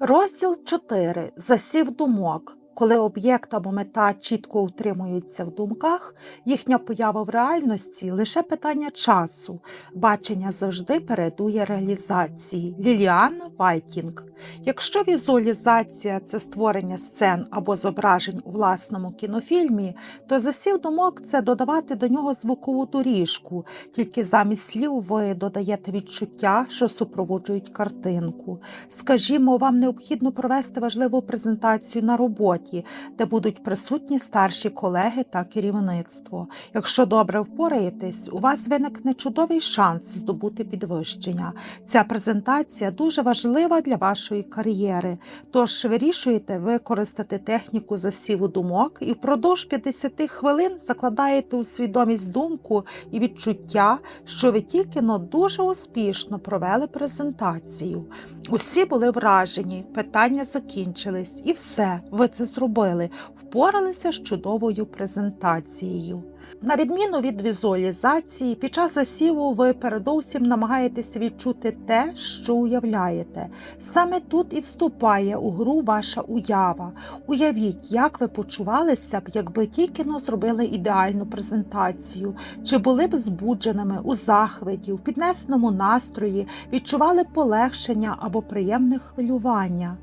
Розділ 4. Засів думок. Коли об'єкт або мета чітко утримуються в думках, їхня поява в реальності лише питання часу. Бачення завжди передує реалізації. Ліліан Вайтінг. Якщо візуалізація це створення сцен або зображень у власному кінофільмі, то засів думок це додавати до нього звукову доріжку, тільки замість слів ви додаєте відчуття, що супроводжують картинку. Скажімо, вам необхідно провести важливу презентацію на роботі, де будуть присутні старші колеги та керівництво. Якщо добре впораєтесь, у вас виникне чудовий шанс здобути підвищення. Ця презентація дуже важлива для вашої кар'єри. Тож вирішуєте використати техніку засіву думок і впродовж 50 хвилин закладаєте у свідомість думку і відчуття, що ви тільки но дуже успішно провели презентацію. Усі були вражені, питання закінчились, і все, ви це зробили, впоралися з чудовою презентацією. На відміну від візуалізації, під час засіву ви передовсім намагаєтеся відчути те, що уявляєте. Саме тут і вступає у гру ваша уява. Уявіть, як ви почувалися б, якби тільки но зробили ідеальну презентацію, чи були б збудженими у захваті, в піднесеному настрої, відчували полегшення або приємне хвилювання.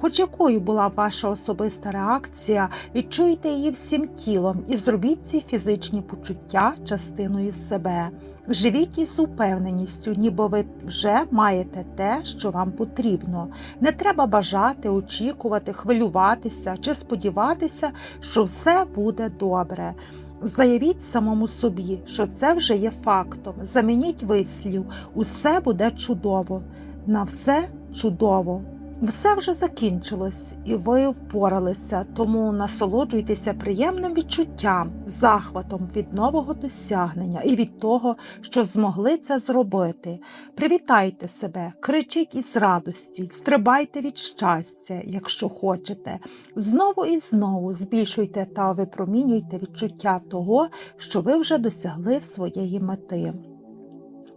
Хоч якою була ваша особиста реакція, відчуйте її всім тілом і зробіть ці фізичні почуття частиною себе. Живіть із упевненістю, ніби ви вже маєте те, що вам потрібно. Не треба бажати, очікувати, хвилюватися чи сподіватися, що все буде добре. Заявіть самому собі, що це вже є фактом. Замініть вислів, усе буде чудово. На все чудово. Все вже закінчилось, і ви впоралися, тому насолоджуйтеся приємним відчуттям, захватом від нового досягнення і від того, що змогли це зробити. Привітайте себе, кричіть із радості, стрибайте від щастя, якщо хочете. Знову і знову збільшуйте та випромінюйте відчуття того, що ви вже досягли своєї мети.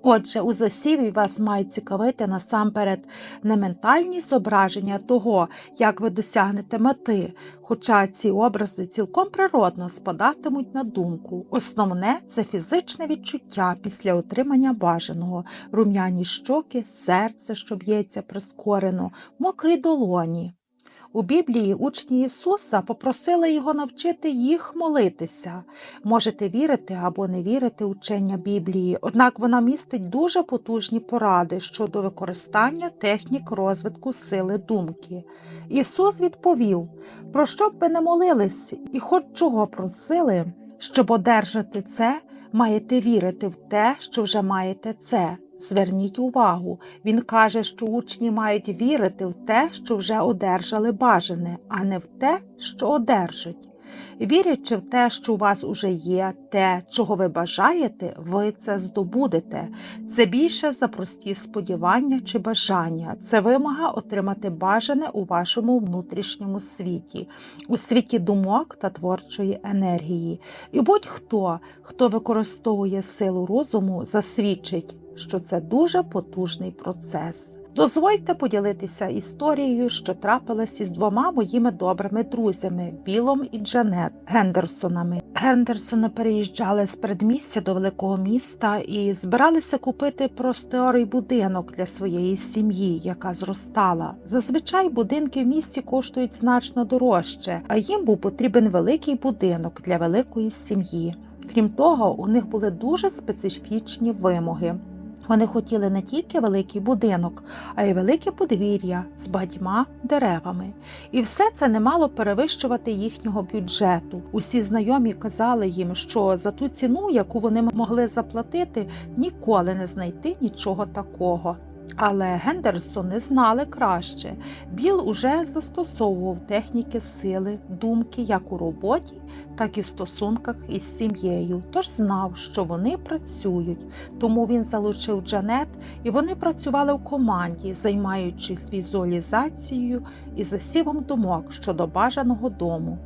Отже, у засіві вас мають цікавити насамперед не ментальні зображення того, як ви досягнете мети, хоча ці образи цілком природно спадатимуть на думку. Основне це фізичне відчуття після отримання бажаного, рум'яні щоки, серце, що б'ється прискорено, мокрі долоні. У Біблії учні Ісуса попросили його навчити їх молитися. Можете вірити або не вірити учення Біблії, однак вона містить дуже потужні поради щодо використання технік розвитку сили думки. Ісус відповів: про що б ви не молились і хоч чого просили, щоб одержати це, маєте вірити в те, що вже маєте це. Зверніть увагу, він каже, що учні мають вірити в те, що вже одержали бажане, а не в те, що одержать. Вірячи в те, що у вас уже є, те, чого ви бажаєте, ви це здобудете. Це більше за прості сподівання чи бажання. Це вимога отримати бажане у вашому внутрішньому світі, у світі думок та творчої енергії. І будь-хто, хто використовує силу розуму, засвідчить що це дуже потужний процес. Дозвольте поділитися історією, що трапилась із двома моїми добрими друзями Білом і Джанет Гендерсонами. Гендерсони переїжджали з передмістя до великого міста і збиралися купити просторий будинок для своєї сім'ї, яка зростала. Зазвичай будинки в місті коштують значно дорожче, а їм був потрібен великий будинок для великої сім'ї. Крім того, у них були дуже специфічні вимоги. Вони хотіли не тільки великий будинок, а й велике подвір'я з багатьма деревами. І все це не мало перевищувати їхнього бюджету. Усі знайомі казали їм, що за ту ціну, яку вони могли заплатити, ніколи не знайти нічого такого. Але Гендерсони знали краще. Біл уже застосовував техніки сили, думки як у роботі, так і в стосунках із сім'єю. Тож знав, що вони працюють. Тому він залучив Джанет, і вони працювали в команді, займаючись візуалізацією і засівом думок щодо бажаного дому.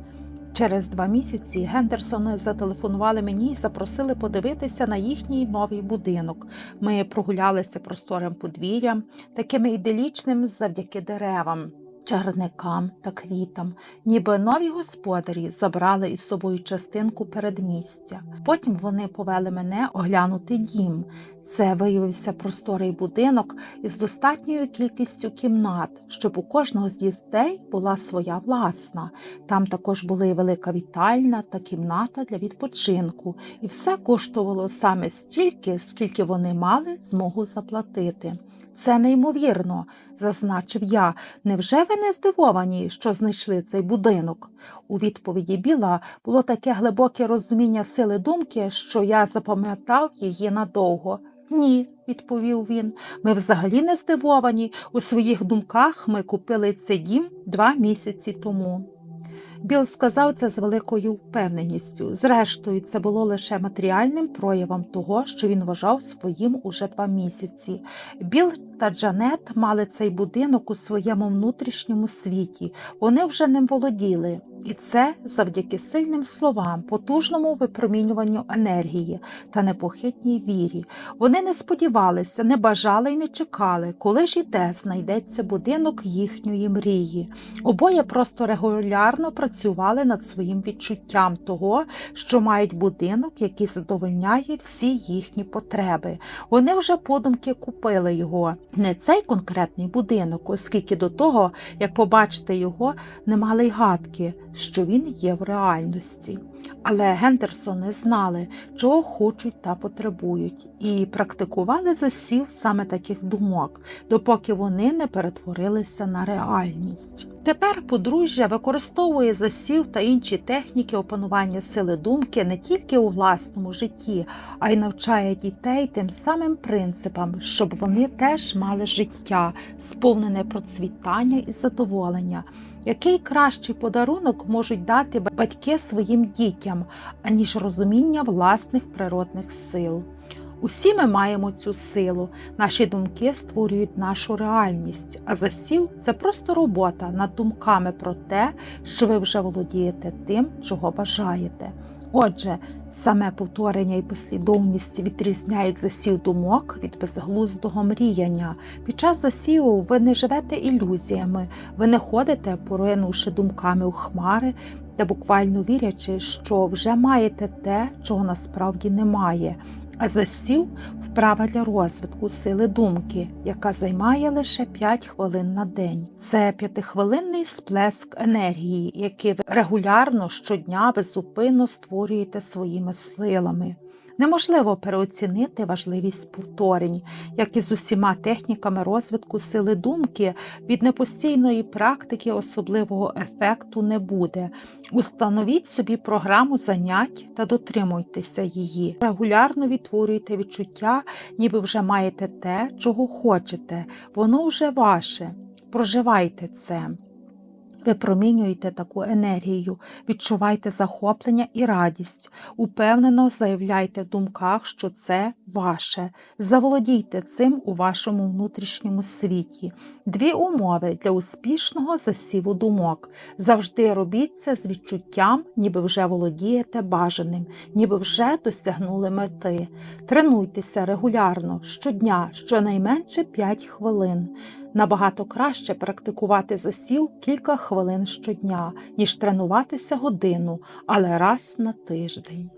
Через два місяці Гендерсони зателефонували мені і запросили подивитися на їхній новий будинок. Ми прогулялися просторим подвір'ям, таким іделічним завдяки деревам. Чарникам та квітам, ніби нові господарі забрали із собою частинку передмістя. Потім вони повели мене оглянути дім. Це виявився просторий будинок із достатньою кількістю кімнат, щоб у кожного з дітей була своя власна. Там також були велика вітальня та кімната для відпочинку, і все коштувало саме стільки, скільки вони мали змогу заплатити. Це неймовірно, зазначив я. Невже ви не здивовані, що знайшли цей будинок? У відповіді Біла було таке глибоке розуміння сили думки, що я запам'ятав її надовго. Ні, відповів він. Ми взагалі не здивовані. У своїх думках ми купили цей дім два місяці тому. Біл сказав це з великою впевненістю. Зрештою, це було лише матеріальним проявом того, що він вважав своїм уже два місяці. Біл та Джанет мали цей будинок у своєму внутрішньому світі. Вони вже ним володіли. І це завдяки сильним словам, потужному випромінюванню енергії та непохитній вірі. Вони не сподівалися, не бажали і не чекали, коли ж і де знайдеться будинок їхньої мрії. Обоє просто регулярно працювали над своїм відчуттям того, що мають будинок, який задовольняє всі їхні потреби. Вони вже подумки купили його. Не цей конкретний будинок, оскільки до того, як побачити його, не мали й гадки, що він є в реальності. Але Гендерсони знали, чого хочуть та потребують, і практикували засів саме таких думок, допоки вони не перетворилися на реальність. Тепер подружжя використовує засів та інші техніки опанування сили думки не тільки у власному житті, а й навчає дітей тим самим принципам, щоб вони теж мали життя, сповнене процвітання і задоволення. Який кращий подарунок можуть дати батьки своїм дітям, аніж розуміння власних природних сил? Усі ми маємо цю силу, наші думки створюють нашу реальність, а засів це просто робота над думками про те, що ви вже володієте тим, чого бажаєте. Отже, саме повторення і послідовність відрізняють засів думок від безглуздого мріяння. Під час засіву ви не живете ілюзіями, ви не ходите, поринувши думками у хмари та буквально вірячи, що вже маєте те, чого насправді немає. А засів вправа для розвитку сили думки, яка займає лише 5 хвилин на день. Це п'ятихвилинний сплеск енергії, який ви регулярно щодня безупинно створюєте своїми силами. Неможливо переоцінити важливість повторень, як і з усіма техніками розвитку сили думки, від непостійної практики особливого ефекту не буде. Установіть собі програму занять та дотримуйтеся її. Регулярно відтворюйте відчуття, ніби вже маєте те, чого хочете. Воно вже ваше. Проживайте це. Випромінюйте таку енергію, відчувайте захоплення і радість, упевнено заявляйте в думках, що це ваше. Заволодійте цим у вашому внутрішньому світі. Дві умови для успішного засіву думок. Завжди робіть це з відчуттям, ніби вже володієте бажаним, ніби вже досягнули мети. Тренуйтеся регулярно, щодня, щонайменше 5 хвилин. Набагато краще практикувати засів кілька хвилин щодня, ніж тренуватися годину, але раз на тиждень.